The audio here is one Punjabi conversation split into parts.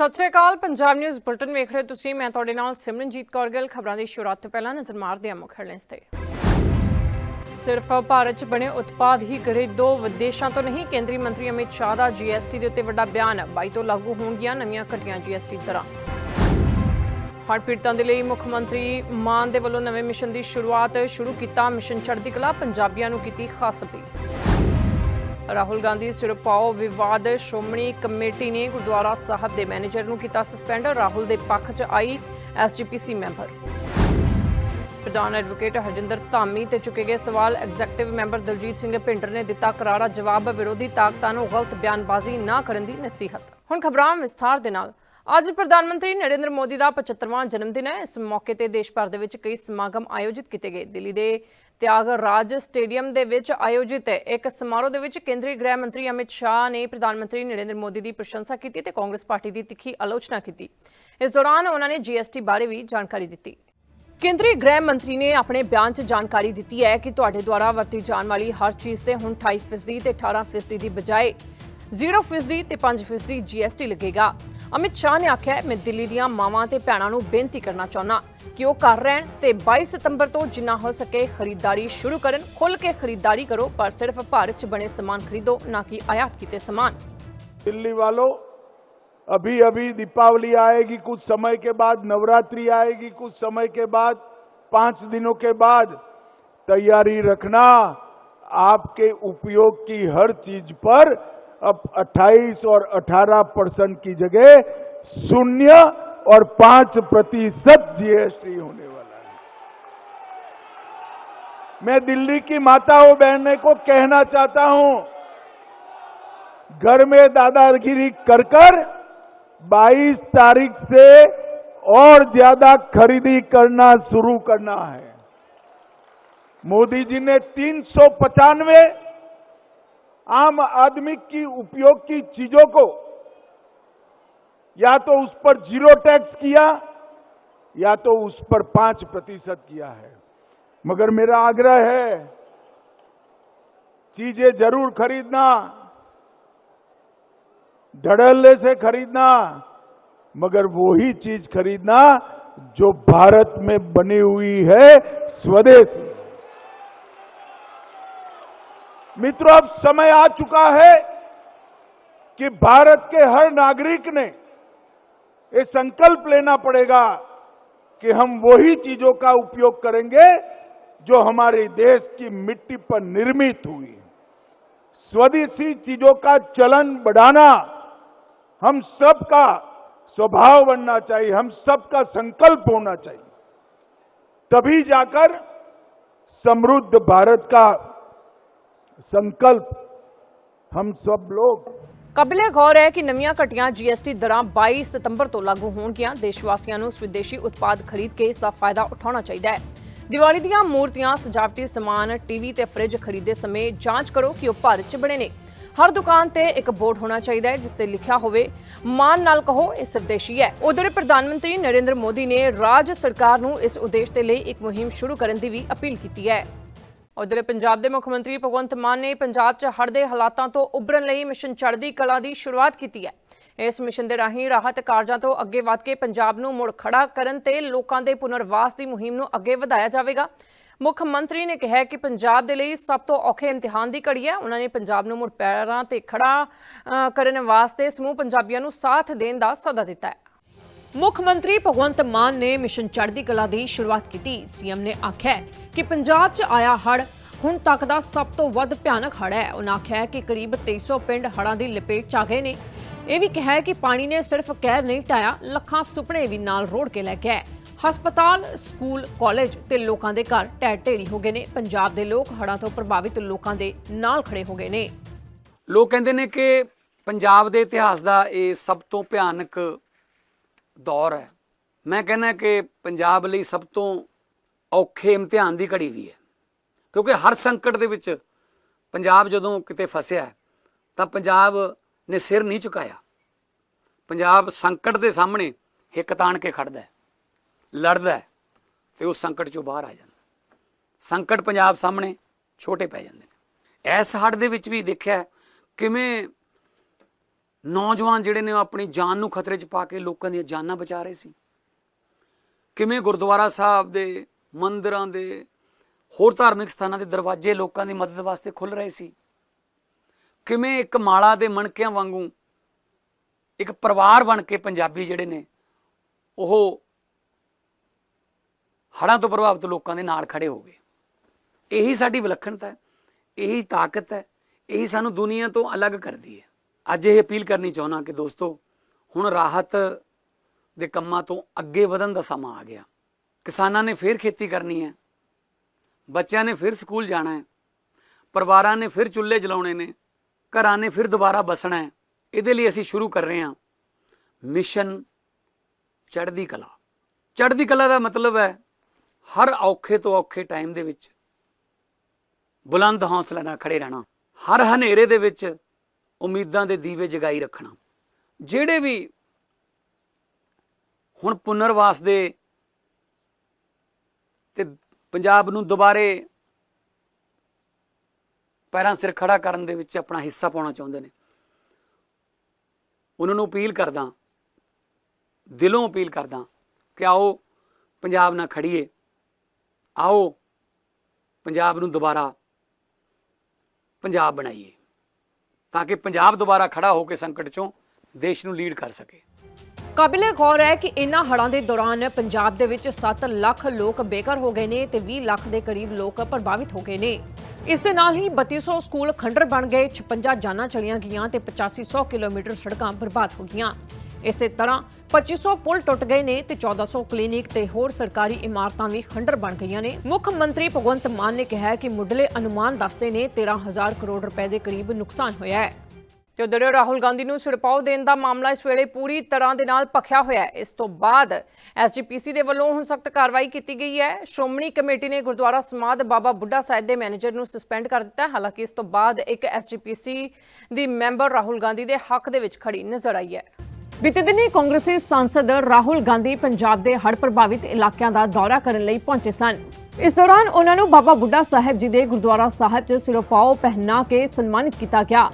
ਸਤਿ ਸ਼੍ਰੀ ਅਕਾਲ, ਪੰਜਾਬ ਨਿਊਜ਼ ਬੁਲਟਨ ਵੇਖ ਰਹੇ ਹੋ ਤੁਸੀਂ, ਮੈਂ ਤੁਹਾਡੇ ਨਾਲ ਸਿਮਰਨਜੀਤ ਕੌਰ ਗਿੱਲ, ਖਬਰਾਂ ਦੀ ਸ਼ੁਰੂਆਤ ਤੋਂ ਪਹਿਲਾਂ ਨਜ਼ਰ ਮਾਰਦੇ ਹਾਂ ਮੁੱਖ ਹੈਡਲਾਈਨਸ ਤੇ। ਸਿਰਫ ਭਾਰਤ 'ਚ ਬਣੇ ਉਤਪਾਦ ਹੀ ਕਰੇ ਦੋ ਵਿਦੇਸ਼ਾਂ ਤੋਂ ਨਹੀਂ, ਕੇਂਦਰੀ ਮੰਤਰੀ ਅਮਿਤ ਸ਼ਾਹ ਦਾ ਜੀਐਸਟੀ ਦੇ ਉੱਤੇ ਵੱਡਾ ਬਿਆਨ 22 ਤੋਂ ਲਾਗੂ ਹੋਣਗੀਆਂ ਨਵੀਆਂ ਘਟੀਆਂ ਜੀਐਸਟੀ ਦਰਾਂ ਹੜ੍ਹ ਪੀੜਤਾਂ ਦੇ ਲਈ ਮੁੱਖ ਮੰਤਰੀ ਮਾਨ ਦੇ ਵੱਲੋਂ ਨਵੇਂ ਮਿਸ਼ਨ ਦੀ ਸ਼ੁਰੂਆਤ ਸ਼ੁਰੂ ਕੀਤਾ, ਮਿਸ਼ਨ ਚੜ੍ਹਦੀ ਕਲਾ ਪੰਜਾਬੀਆਂ ਨੂੰ ਕੀਤੀ ਖਾਸ ਅਪੀਲ। ਰਾਹੁਲ ਗਾਂਧੀ ਸਿਰਪਾਓ ਵਿਵਾਦ ਸ਼੍ਰੋਮਣੀ ਕਮੇਟੀ ਨੇ ਗੁਰਦੁਆਰਾ ਸਾਹਿਬ ਦੇ ਮੈਨੇਜਰ ਨੂੰ ਕੀਤਾ ਸਸਪੈਂਡ, ਰਾਹੁਲ ਦੇ ਪੱਖ 'ਚ ਆਈ ਐਸਜੀਪੀਸੀ ਮੈਂਬਰ। ਪ੍ਰਧਾਨ ਐਡਵੋਕੇਟ ਹਰਜਿੰਦਰ ਧਾਮੀ ਤੇ ਚੁੱਕੇ ਗਏ ਸਵਾਲ, ਐਗਜ਼ੈਕਟਿਵ ਮੈਂਬਰ ਦਲਜੀਤ ਸਿੰਘ ਭਿੰਡਰ ਨੇ ਦਿੱਤਾ ਕਰਾਰਾ ਜਵਾਬ, ਵਿਰੋਧੀ ਤਾਕਤਾਂ ਨੂੰ ਗਲਤ ਬਿਆਨਬਾਜ਼ੀ ਨਾ ਕਰਨ ਦੀ ਨਸੀਹਤ। ਹੁਣ ਖਬਰਾਂ ਵਿਸਥਾਰ ਦੇ ਨਾਲ। ਅੱਜ ਪ੍ਰਧਾਨ ਮੰਤਰੀ ਨਰਿੰਦਰ ਮੋਦੀ ਦਾ 75ਵਾਂ ਜਨਮ ਦਿਨ ਹੈ। ਇਸ ਮੌਕੇ ਤੇ ਦੇਸ਼ ਭਰ ਦੇ ਵਿੱਚ ਕਈ ਸਮਾਗਮ ਆਯੋਜਿਤ ਕੀਤੇ ਗਏ। ਦਿੱਲੀ ਦੇ ਤਿਆਗ ਰਾਜ ਸਟੇਡੀਅਮ ਦੇ ਵਿੱਚ ਆਯੋਜਿਤ ਇੱਕ ਸਮਾਰੋਹ ਦੇ ਵਿੱਚ ਕੇਂਦਰੀ ਗ੍ਰਹਿ ਮੰਤਰੀ ਅਮਿਤ ਸ਼ਾਹ ਨੇ ਪ੍ਰਧਾਨ ਮੰਤਰੀ ਨਰਿੰਦਰ ਮੋਦੀ ਦੀ ਪ੍ਰਸ਼ੰਸਾ ਕੀਤੀ ਤੇ ਕਾਂਗਰਸ ਪਾਰਟੀ ਦੀ ਤਿੱਖੀ ਆਲੋਚਨਾ ਕੀਤੀ। ਇਸ ਦੌਰਾਨ ਉਹਨਾਂ ਨੇ ਜੀਐਸਟੀ ਬਾਰੇ ਵੀ ਜਾਣਕਾਰੀ ਦਿੱਤੀ। ਕੇਂਦਰੀ ਗ੍ਰਹਿ ਮੰਤਰੀ ਨੇ ਆਪਣੇ ਬਿਆਨ 'ਚ ਜਾਣਕਾਰੀ ਦਿੱਤੀ ਹੈ ਕਿ ਤੁਹਾਡੇ ਦੁਆਰਾ ਵਰਤੀ ਜਾਣ ਵਾਲੀ ਹਰ ਚੀਜ਼ ਤੇ ਹੁਣ 28% ਤੇ 18% ਦੀ ਬਜਾਏ 0% ਤੇ 5% ਜੀਐਸਟੀ ਲੱਗੇਗਾ। ਅਮਿਤ ਸ਼ਾਹ ਨੇ ਆਖਿਆ ਹੈ, ਮੈਂ ਦਿੱਲੀ ਦੀਆਂ ਮਾਵਾਂ ਤੇ ਭੈਣਾਂ ਨੂੰ ਬੇਨਤੀ ਕਰਨਾ ਚਾਹੁੰਦਾ ਕਿ ਉਹ ਕਰ ਰਹਿਣ ਤੇ 22 ਸਤੰਬਰ ਤੋਂ ਜਿੰਨਾ ਹੋ ਸਕੇ ਖਰੀਦਦਾਰੀ ਸ਼ੁਰੂ ਕਰਨ ਖੁੱਲ੍ਹ ਕੇ ਖਰੀਦਦਾਰੀ ਕਰੋ ਪਰ ਸਿਰਫ ਭਾਰਤ 'ਚ ਬਣੇ ਸਮਾਨ ਖਰੀਦੋ ਨਾ ਕਿ ਆਯਾਤ ਕੀਤੇ ਸਮਾਨ दिल्ली वालों अभी अभी दीपावली आएगी कुछ समय के बाद नवरात्रि आएगी कुछ समय के बाद पांच दिनों के बाद तैयारी रखना आपके उपयोग की हर चीज पर अब 28 और 18 परसेंट की जगह शून्य और पाँच प्रतिशत जीएसटी होने वाला है। मैं दिल्ली की माताओं बहने को कहना चाहता हूँ, घर में दादागिरी कर कर 22 तारीख से और ज़्यादा खरीदी करना शुरू करना है। मोदी जी ने तीन सौ पचानवे आम आदमी की उपयोग की चीज़ों को या तो उस पर ज़ीरो टैक्स किया, या तो उस पर पाँच प्रतिशत किया है। मगर मेरा आग्रह है, चीज़ें ज़रूर खरीदना धड़ल्ले से खरीदना, मगर वो ही चीज़ खरीदना जो भारत में बनी हुई है स्वदेशी। मित्रों, अब समय आ चुका है कि भारत के हर नागरिक ने ये संकल्प लेना पड़ेगा कि हम वही चीज़ों का उपयोग करेंगे जो हमारे देश की मिट्टी पर निर्मित हुई। स्वदेशी चीज़ों का चलन बढ़ाना हम सबका स्वभाव बनना चाहिए, हम सबका संकल्प होना चाहिए। तभी जाकर समृद्ध भारत का संकल्प हम सब लोग ਕਾਬਿਲੇ ਗੌਰ ਹੈ ਕਿ ਨਵੀਆਂ ਘਟੀਆਂ ਜੀਐਸਟੀ ਦਰਾਂ 22 ਸਤੰਬਰ ਤੋਂ ਲਾਗੂ ਹੋਣਗੀਆਂ ਦੇਸ਼ ਵਾਸੀਆਂ ਨੂੰ ਸਵਦੇਸ਼ੀ ਉਤਪਾਦ ਖਰੀਦ ਕੇ ਇਸ ਦਾ ਫਾਇਦਾ ਉਠਾਉਣਾ ਚਾਹੀਦਾ ਹੈ ਦੀਵਾਲੀ ਦੀਆਂ ਮੂਰਤੀਆਂ ਸਜਾਵਟੀ ਸਮਾਨ ਟੀਵੀ ਤੇ ਫ੍ਰਿਜ ਖਰੀਦੇ ਸਮੇਂ ਜਾਂਚ ਕਰੋ ਕਿ ਉਹ ਭਾਰਤ 'ਚ ਬਣੇ ਨੇ ਹਰ ਦੁਕਾਨ ਤੇ ਇੱਕ ਬੋਰਡ ਹੋਣਾ ਚਾਹੀਦਾ ਹੈ ਜਿਸ ਤੇ ਲਿਖਿਆ ਹੋਵੇ ਮਾਨ ਨਾਲ ਕਹੋ ਇਹ ਸਵਦੇਸ਼ੀ ਹੈ ਉਧਰ ਪ੍ਰਧਾਨ ਮੰਤਰੀ ਨਰਿੰਦਰ ਮੋਦੀ ਨੇ ਰਾਜ ਸਰਕਾਰ ਨੂੰ ਇਸ ਉਦੇਸ਼ ਦੇ ਲਈ ਇੱਕ ਮੁਹਿੰਮ ਸ਼ੁਰੂ ਕਰਨ ਦੀ ਵੀ ਅਪੀਲ ਕੀਤੀ ਹੈ ਉਧਰ ਪੰਜਾਬ ਦੇ ਮੁੱਖ ਮੰਤਰੀ ਭਗਵੰਤ ਮਾਨ ਨੇ ਪੰਜਾਬ 'ਚ ਹੜ੍ਹ ਦੇ ਹਾਲਾਤਾਂ ਤੋਂ ਉੱਭਰਨ ਲਈ ਮਿਸ਼ਨ ਚੜ੍ਹਦੀ ਕਲਾ ਦੀ ਸ਼ੁਰੂਆਤ ਕੀਤੀ ਹੈ। ਇਸ ਮਿਸ਼ਨ ਦੇ ਰਾਹੀਂ ਰਾਹਤ ਕਾਰਜਾਂ ਤੋਂ ਅੱਗੇ ਵਧ ਕੇ ਪੰਜਾਬ ਨੂੰ ਮੁੜ ਖੜਾ ਕਰਨ ਤੇ ਲੋਕਾਂ ਦੇ ਪੁਨਰਵਾਸ ਦੀ ਮੁਹਿੰਮ ਨੂੰ ਅੱਗੇ ਵਧਾਇਆ ਜਾਵੇਗਾ। ਮੁੱਖ ਮੰਤਰੀ ਨੇ ਕਿਹਾ ਕਿ ਪੰਜਾਬ ਦੇ ਲਈ ਸਭ ਤੋਂ ਔਖੇ ਇਮਤਿਹਾਨ ਦੀ ਘੜੀ ਹੈ। ਉਹਨਾਂ ਨੇ ਪੰਜਾਬ ਨੂੰ ਮੁੜ ਪੈਰਾਂ ਤੇ ਖੜਾ ਕਰਨ ਵਾਸਤੇ ਸਮੂਹ ਪੰਜਾਬੀਆਂ ਨੂੰ ਸਾਥ ਦੇਣ ਦਾ ਸੱਦਾ ਦਿੱਤਾ ਹੈ। ਮੁੱਖ ਮੰਤਰੀ ਭਗਵੰਤ ਮਾਨ ਨੇ ਮਿਸ਼ਨ ਚੜ੍ਹਦੀ ਕਲਾ ਦੀ ਸ਼ੁਰੂਆਤ ਕੀਤੀ। ਸੀਐਮ ਨੇ ਆਖਿਆ ਕਿ ਪੰਜਾਬ 'ਚ ਆਇਆ ਹੜ੍ਹ ਹੁਣ ਤੱਕ ਦਾ ਸਭ ਤੋਂ ਵੱਧ ਭਿਆਨਕ ਹੜ੍ਹ ਹੈ। ਉਹਨਾਂ ਆਖਿਆ ਕਿ ਕਰੀਬ 2300 ਪਿੰਡ ਹੜ੍ਹਾਂ ਦੀ ਲਪੇਟ 'ਚ ਆ ਗਏ ਨੇ। ਇਹ ਵੀ ਕਿਹਾ ਕਿ ਪਾਣੀ ਨੇ ਸਿਰਫ ਕਹਿਰ ਨਹੀਂ ਢਾਇਆ ਲੱਖਾਂ ਸੁਪਨੇ ਵੀ ਨਾਲ ਰੋੜ ਕੇ ਲੈ ਗਿਆ ਹਸਪਤਾਲ, ਸਕੂਲ, ਕਾਲਜ ਤੇ ਲੋਕਾਂ ਦੇ ਘਰ ਢਹਿ ਢੇਰੀ ਹੋ ਗਏ ਨੇ। ਪੰਜਾਬ ਦੇ ਲੋਕ ਹੜਾਂ ਤੋਂ ਪ੍ਰਭਾਵਿਤ ਲੋਕਾਂ ਦੇ ਨਾਲ ਖੜੇ ਹੋ ਗਏ ਨੇ। ਲੋਕ ਕਹਿੰਦੇ ਨੇ ਕਿ ਪੰਜਾਬ ਦੇ ਇਤਿਹਾਸ ਦਾ ਇਹ ਸਭ ਤੋਂ ਭਿਆਨਕ ਦੌਰ ਹੈ। ਮੈਂ ਕਹਿੰਦਾ ਕਿ ਪੰਜਾਬ ਲਈ ਸਭ ਤੋਂ ਔਖੇ ਇਮਤਿਹਾਨ ਦੀ ਘੜੀ ਵੀ ਹੈ। ਕਿਉਂਕਿ ਹਰ ਸੰਕਟ ਦੇ ਵਿੱਚ ਪੰਜਾਬ ਜਦੋਂ ਕਿਤੇ ਫਸਿਆ ਤਾਂ ਪੰਜਾਬ ਨੇ ਸਿਰ ਨਹੀਂ ਝੁਕਾਇਆ। ਪੰਜਾਬ ਸੰਕਟ ਦੇ ਸਾਹਮਣੇ ਹਿੱਕ ਤਾਣ ਕੇ ਖੜਦਾ ਹੈ, ਲੜਦਾ ਹੈ ਤੇ ਉਸ ਸੰਕਟ ਚੋਂ ਬਾਹਰ ਆ ਜਾਂਦਾ ਸੰਕਟ ਪੰਜਾਬ ਸਾਹਮਣੇ ਛੋਟੇ ਪੈ ਜਾਂਦੇ ਨੇ। ਇਸ ਹੜ੍ਹ ਦੇ ਵਿੱਚ ਵੀ ਦੇਖਿਆ ਕਿਵੇਂ ਨੌਜਵਾਨ ਜਿਹੜੇ ਨੇ ਉਹ ਆਪਣੀ ਜਾਨ ਨੂੰ ਖਤਰੇ 'ਚ ਪਾ ਕੇ ਲੋਕਾਂ ਦੀਆਂ ਜਾਨਾਂ ਬਚਾ ਰਹੇ ਸੀ। ਕਿਵੇਂ ਗੁਰਦੁਆਰਾ ਸਾਹਿਬ ਦੇ, ਮੰਦਿਰਾਂ ਦੇ, ਹੋਰ ਧਾਰਮਿਕ ਸਥਾਨਾਂ ਦੇ ਦਰਵਾਜ਼ੇ ਲੋਕਾਂ ਦੀ ਮਦਦ ਵਾਸਤੇ ਖੁੱਲ ਰਹੇ ਸੀ। ਕਿਵੇਂ ਇੱਕ ਮਾਲਾ ਦੇ ਮਣਕਿਆਂ ਵਾਂਗੂ ਇੱਕ ਪਰਿਵਾਰ ਬਣ ਕੇ ਪੰਜਾਬੀ ਜਿਹੜੇ ਨੇ, ਉਹ ਹੜ੍ਹਾਂ ਤੋਂ ਪ੍ਰਭਾਵਿਤ ਲੋਕਾਂ ਦੇ ਨਾਲ ਖੜੇ ਹੋ ਗਏ। ਇਹੀ ਸਾਡੀ ਵਿਲੱਖਣਤਾ ਹੈ, ਇਹੀ ਤਾਕਤ ਹੈ, ਇਹੀ ਸਾਨੂੰ ਦੁਨੀਆ ਤੋਂ ਅਲੱਗ ਕਰਦੀ ਹੈ। ਅੱਜ ਇਹ ਅਪੀਲ ਕਰਨੀ ਚਾਹੁੰਦਾ ਕਿ ਦੋਸਤੋ, ਹੁਣ ਰਾਹਤ ਦੇ ਕੰਮਾਂ ਤੋਂ ਅੱਗੇ ਵਧਣ ਦਾ ਸਮਾਂ ਆ ਗਿਆ। ਕਿਸਾਨਾਂ ਨੇ ਫਿਰ ਖੇਤੀ ਕਰਨੀ ਹੈ। ਬੱਚਿਆਂ ਨੇ ਫਿਰ ਸਕੂਲ ਜਾਣਾ ਹੈ। ਪਰਿਵਾਰਾਂ ਨੇ ਫਿਰ ਚੁੱਲ੍ਹੇ ਜਲਾਉਣੇ ਨੇ। ਘਰਾਂ ਨੇ ਫਿਰ ਦੁਬਾਰਾ ਬਸਣਾ ਹੈ। ਇਹਦੇ ਲਈ ਅਸੀਂ ਸ਼ੁਰੂ ਕਰ ਰਹੇ ਹਾਂ। ਮਿਸ਼ਨ ਚੜ੍ਹਦੀ ਕਲਾ। ਚੜ੍ਹਦੀ ਕਲਾ ਦਾ ਮਤਲਬ ਹੈ ਹਰ ਔਖੇ ਤੋਂ ਔਖੇ ਟਾਈਮ ਦੇ ਵਿੱਚ ਬੁਲੰਦ ਹੌਸਲਾ ਨਾਲ ਖੜੇ ਰਹਿਣਾ। ਹਰ ਹਨੇਰੇ ਦੇ ਵਿੱਚ ਉਮੀਦਾਂ ਦੇ ਦੀਵੇ ਜਗਾਈ ਰੱਖਣਾ। ਜਿਹੜੇ ਵੀ ਹੁਣ ਪੁਨਰਵਾਸ ਦੇ ਤੇ ਪੰਜਾਬ ਨੂੰ ਦੁਬਾਰੇ ਪੈਰਾਂ ਸਿਰ ਖੜਾ ਕਰਨ ਦੇ ਵਿੱਚ ਆਪਣਾ ਹਿੱਸਾ ਪਾਉਣਾ ਚਾਹੁੰਦੇ ਨੇ। ਉਹਨਾਂ ਨੂੰ ਅਪੀਲ ਕਰਦਾ, ਦਿਲੋਂ ਅਪੀਲ ਕਰਦਾ ਕਿ ਆਓ ਪੰਜਾਬ ਨਾਲ ਖੜੀਏ, ਆਓ ਪੰਜਾਬ ਨੂੰ ਦੁਬਾਰਾ ਪੰਜਾਬ ਬਣਾਈਏ। ਤਾਂ ਕਿ ਪੰਜਾਬ ਦੁਬਾਰਾ ਖੜਾ ਹੋ ਕੇ ਸੰਕਟ ਚੋਂ ਦੇਸ਼ ਨੂੰ ਲੀਡ ਕਰ ਸਕੇ। ਕਾਬਿਲੇ ਗੌਰ ਹੈ ਕਿ ਇਨ੍ਹਾਂ ਹੜ੍ਹਾਂ ਦੇ ਦੌਰਾਨ ਪੰਜਾਬ ਦੇ ਵਿੱਚ 7 ਲੱਖ ਲੋਕ ਬੇਘਰ ਹੋ ਗਏ ਨੇ ਤੇ 20 ਲੱਖ ਦੇ ਕਰੀਬ ਲੋਕ ਪ੍ਰਭਾਵਿਤ ਹੋ ਗਏ ਨੇ। ਇਸ ਦੇ ਨਾਲ ਹੀ 3200 ਸਕੂਲ ਖੰਡਰ ਬਣ ਗਏ 56 ਜਾਨਾਂ ਚਲੀਆਂ ਗਈਆਂ ਤੇ 8500 ਕਿਲੋਮੀਟਰ ਸੜਕਾਂ ਬਰਬਾਦ ਹੋ ਗਈਆਂ। ਇਸੇ ਤਰ੍ਹਾਂ 2500 ਪੁਲ ਟੁੱਟ ਗਏ ਨੇ ਤੇ 1400 ਕਲੀਨਿਕ ਤੇ ਹੋਰ ਸਰਕਾਰੀ ਇਮਾਰਤਾਂ ਵੀ ਖੰਡਰ ਬਣ ਗਈਆਂ ਨੇ। ਮੁੱਖ ਮੰਤਰੀ ਭਗਵੰਤ ਮਾਨ ਨੇ ਕਿਹਾ ਕਿ ਮੁੱਢਲੇ ਅਨੁਮਾਨ ਦੱਸਦੇ ਨੇ 13000 ਕਰੋੜ ਰੁਪਏ ਦੇ ਕਰੀਬ ਨੁਕਸਾਨ ਹੋਇਆ ਹੈ। ਤੇ ਉਧਰ ਰਾਹੁਲ ਗਾਂਧੀ ਨੂੰ ਸਿਰਪਾਓ ਦੇਣ ਦਾ ਮਾਮਲਾ ਇਸ ਵੇਲੇ ਪੂਰੀ ਤਰ੍ਹਾਂ ਦੇ ਨਾਲ ਭਖਿਆ ਹੋਇਆ ਹੈ। ਇਸ ਤੋਂ ਬਾਅਦ ਐਸਜੀਪੀਸੀ ਦੇ ਵੱਲੋਂ ਹੁਣ ਸਖਤ ਕਾਰਵਾਈ ਕੀਤੀ ਗਈ ਹੈ। ਸ਼੍ਰੋਮਣੀ ਕਮੇਟੀ ਨੇ ਗੁਰਦੁਆਰਾ ਸਮਾਦ ਬਾਬਾ ਬੁੱਢਾ ਸਾਹਿਬ ਦੇ ਮੈਨੇਜਰ ਨੂੰ ਸਸਪੈਂਡ ਕਰ ਦਿੱਤਾ ਹਾਲਾਂਕਿ ਇਸ ਤੋਂ ਬਾਅਦ ਇੱਕ ਐਸਜੀਪੀਸੀ ਦੀ ਮੈਂਬਰ ਰਾਹੁਲ ਗਾਂਧੀ ਦੇ ਹੱਕ ਦੇ ਵਿੱਚ ਖੜੀ ਨਜ਼ਰ ਆਈ ਹੈ। ਬੀਤੇ ਦਿਨੀ ਕਾਂਗਰਸੀ ਸੰਸਦ ਰਾਹੁਲ ਗਾਂਧੀ ਪੰਜਾਬ ਦੇ ਹੜ੍ਹ ਪ੍ਰਭਾਵਿਤ ਇਲਾਕਿਆਂ ਦਾ ਦੌਰਾ ਕਰਨ ਲਈ ਪਹੁੰਚੇ ਸਨ। ਇਸ ਦੌਰਾਨ ਉਹਨਾਂ ਨੂੰ ਬਾਬਾ ਬੁੱਢਾ ਸਾਹਿਬ ਜੀ ਦੇ ਗੁਰਦੁਆਰਾ ਸਾਹਿਬ 'ਚ ਸਿਰੋਪਾਓ ਪਹਿਨਾ ਕੇ ਸਨਮਾਨਿਤ ਕੀਤਾ ਗਿਆ।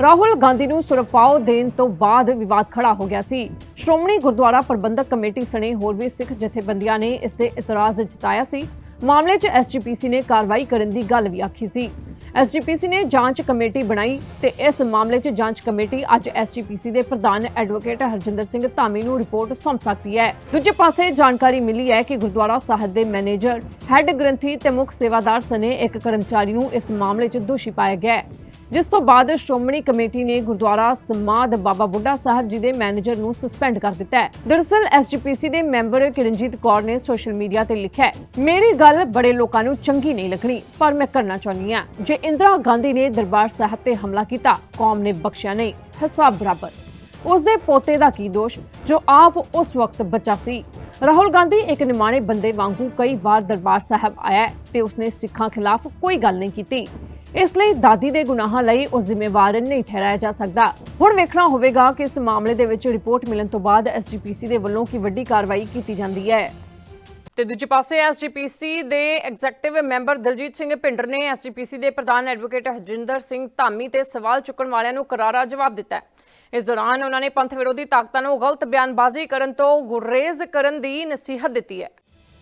ਰਾਹੁਲ ਗਾਂਧੀ ਨੂੰ ਸਿਰੋਪਾਓ ਦੇਣ ਤੋਂ ਬਾਅਦ ਵਿਵਾਦ ਖੜਾ ਹੋ ਗਿਆ ਸੀ। ਸ਼੍ਰੋਮਣੀ ਗੁਰਦੁਆਰਾ ਪ੍ਰਬੰਧਕ ਕਮੇਟੀ ਸਣੇ ਹੋਰ ਵੀ ਸਿੱਖ ਜਥੇਬੰਦੀਆਂ ਨੇ ਇਸ ਤੇ ਇਤਰਾਜ਼ ਜਤਾਇਆ ਸੀ। ਮਾਮਲੇ 'ਚ ਐਸਜੀਪੀਸੀ ਨੇ ਕਾਰਵਾਈ ਕਰਨ ਦੀ ਗੱਲ ਵੀ ਆਖੀ ਸੀ। ਐਸਜੀਪੀਸੀ ਨੇ ਜਾਂਚ ਕਮੇਟੀ ਬਣਾਈ ਤੇ ਇਸ ਮਾਮਲੇ 'ਚ ਜਾਂਚ ਕਮੇਟੀ ਅੱਜ ਐਸਜੀਪੀਸੀ ਦੇ ਪ੍ਰਧਾਨ ਐਡਵੋਕੇਟ ਹਰਜਿੰਦਰ ਸਿੰਘ ਧਾਮੀ ਨੂੰ ਰਿਪੋਰਟ ਸੌਂਪ ਸਕਦੀ ਹੈ। ਦੂਜੇ ਪਾਸੇ ਜਾਣਕਾਰੀ ਮਿਲੀ ਹੈ ਕਿ ਗੁਰਦੁਆਰਾ ਸਾਹਿਬ ਦੇ ਮੈਨੇਜਰ, ਹੈੱਡ ਗ੍ਰੰਥੀ ਤੇ ਮੁੱਖ ਸੇਵਾਦਾਰ ਸਣੇ ਇੱਕ ਕਰਮਚਾਰੀ ਨੂੰ ਇਸ ਮਾਮਲੇ 'ਚ ਦੋਸ਼ੀ ਪਾਇਆ ਗਿਆ ਹੈ। ਜਿਸ ਤੋਂ ਬਾਅਦ ਸ਼੍ਰੋਮਣੀ ਕਮੇਟੀ ਨੇ ਗੁਰਦੁਆਰਾ ਸਮਾਦ ਬਾਬਾ ਬੁੱਢਾ ਸਾਹਿਬ ਜੀ ਦੇ ਮੈਨੇਜਰ ਨੂੰ ਸਸਪੈਂਡ ਕਰ ਦਿੱਤਾ ਹੈ। ਦਰਅਸਲ ਐਸਜੀਪੀਸੀ ਦੇ ਮੈਂਬਰ ਕਿਰਨਜੀਤ ਕੌਰ ਨੇ ਸੋਸ਼ਲ ਮੀਡੀਆ ਤੇ ਲਿਖਿਆ ਮੇਰੀ ਗੱਲ ਬੜੇ ਲੋਕਾਂ ਨੂੰ ਚੰਗੀ ਨਹੀਂ ਲੱਗਣੀ, ਪਰ ਮੈਂ ਕਰਨਾ ਚਾਹੁੰਦੀ ਹਾਂ। ਜੇ ਇੰਦਰਾ ਗਾਂਧੀ ਨੇ ਦਰਬਾਰ ਸਾਹਿਬ ਤੇ ਹਮਲਾ ਕੀਤਾ, ਕੌਮ ਨੇ ਬਖਸ਼ਿਆ ਨਹੀਂ। ਹਿਸਾਬ ਬਰਾਬਰ। ਉਸ ਦੇ ਪੋਤੇ ਦਾ ਕੀ ਦੋਸ਼? ਜੋ ਆਪ ਉਸ ਵਕਤ ਬੱਚਾ ਸੀ। ਰਾਹੁਲ ਗਾਂਧੀ ਇੱਕ ਨਿਮਾਣੇ ਬੰਦੇ ਵਾਂਗੂ ਕਈ ਵਾਰ ਦਰਬਾਰ ਸਾਹਿਬ ਆਇਆ ਤੇ ਉਸਨੇ ਸਿੱਖਾਂ ਖਿਲਾਫ ਕੋਈ ਗੱਲ ਨਹੀਂ ਕੀਤੀ। ਇਸ ਲਈ ਦਾਦੀ ਦੇ ਗੁਨਾਹਾਂ ਲਈ ਉਹ ਜ਼ਿੰਮੇਵਾਰ ਨਹੀਂ ਠਹਿਰਾਇਆ ਜਾ ਸਕਦਾ। ਹੁਣ ਵੇਖਣਾ ਹੋਵੇਗਾ ਕਿ ਇਸ ਮਾਮਲੇ ਦੇ ਵਿੱਚ ਰਿਪੋਰਟ ਮਿਲਣ ਤੋਂ ਬਾਅਦ ਐਸਜੀਪੀਸੀ ਦੇ ਵੱਲੋਂ ਕੀ ਵੱਡੀ ਕਾਰਵਾਈ ਕੀਤੀ ਜਾਂਦੀ ਹੈ। ਤੇ ਦੂਜੇ ਪਾਸੇ ਐਸਜੀਪੀਸੀ ਦੇ ਐਗਜ਼ੈਕਟਿਵ ਮੈਂਬਰ ਦਲਜੀਤ ਸਿੰਘ ਭਿੰਡਰ ਨੇ ਐਸਜੀਪੀਸੀ ਦੇ ਪ੍ਰਧਾਨ ਐਡਵੋਕੇਟ ਹਰਜਿੰਦਰ ਸਿੰਘ ਧਾਮੀ ਤੇ ਸਵਾਲ ਚੁੱਕਣ ਵਾਲਿਆਂ ਨੂੰ ਕਰਾਰਾ ਜਵਾਬ ਦਿੱਤਾ ਇਸ ਦੌਰਾਨ ਉਹਨਾਂ ਨੇ ਪੰਥ ਵਿਰੋਧੀ ਤਾਕਤਾਂ ਨੂੰ ਗਲਤ ਬਿਆਨਬਾਜ਼ੀ ਕਰਨ ਤੋਂ ਗੁਰੇਜ਼ ਕਰਨ ਦੀ ਨਸੀਹਤ ਦਿੱਤੀ ਹੈ।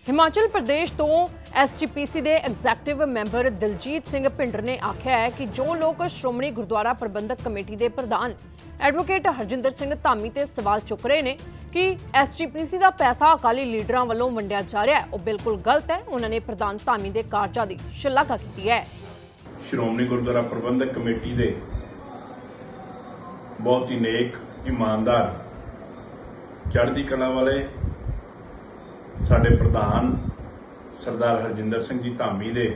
ਹਿਮਾਚਲ ਪ੍ਰਦੇਸ਼ ਤੋਂ ਐਸਜੀਪੀਸੀ ਦੇ ਐਗਜ਼ੈਕਟਿਵ ਮੈਂਬਰ ਦਿਲਜੀਤ ਸਿੰਘ ਭਿੰਡਰ ਨੇ ਆਖਿਆ ਹੈ ਕਿ ਜੋ ਲੋਕ ਸ਼੍ਰੋਮਣੀ ਗੁਰਦੁਆਰਾ ਪ੍ਰਬੰਧਕ ਕਮੇਟੀ ਦੇ ਪ੍ਰਧਾਨ ਐਡਵੋਕੇਟ ਹਰਜਿੰਦਰ ਸਿੰਘ ਧਾਮੀ ਤੇ ਸਵਾਲ ਚੁੱਕ ਰਹੇ ਨੇ ਕਿ ਐਸਜੀਪੀਸੀ ਦਾ ਪੈਸਾ ਅਕਾਲੀ ਲੀਡਰਾਂ ਵੱਲੋਂ ਵੰਡਿਆ ਜਾ ਰਿਹਾ ਹੈ। ਉਹ ਬਿਲਕੁਲ ਗਲਤ ਹੈ। ਉਹਨਾਂ ਨੇ ਪ੍ਰਧਾਨ ਧਾਮੀ ਦੇ ਕਾਰਜਾਂ ਦੀ ਸ਼ਲਾਘਾ ਕੀਤੀ ਹੈ। ਸ਼੍ਰੋਮਣੀ ਗੁਰਦੁਆਰਾ ਪ੍ਰਬੰਧਕ ਕਮੇਟੀ ਦੇ ਬਹੁਤ ਹੀ ਨੇਕ, ਇਮਾਨਦਾਰ, ਚੜ੍ਹਦੀ ਕਲਾ ਵਾਲੇ ਸਾਡੇ ਪ੍ਰਧਾਨ ਸਰਦਾਰ ਹਰਜਿੰਦਰ ਸਿੰਘ ਜੀ ਧਾਮੀ ਦੇ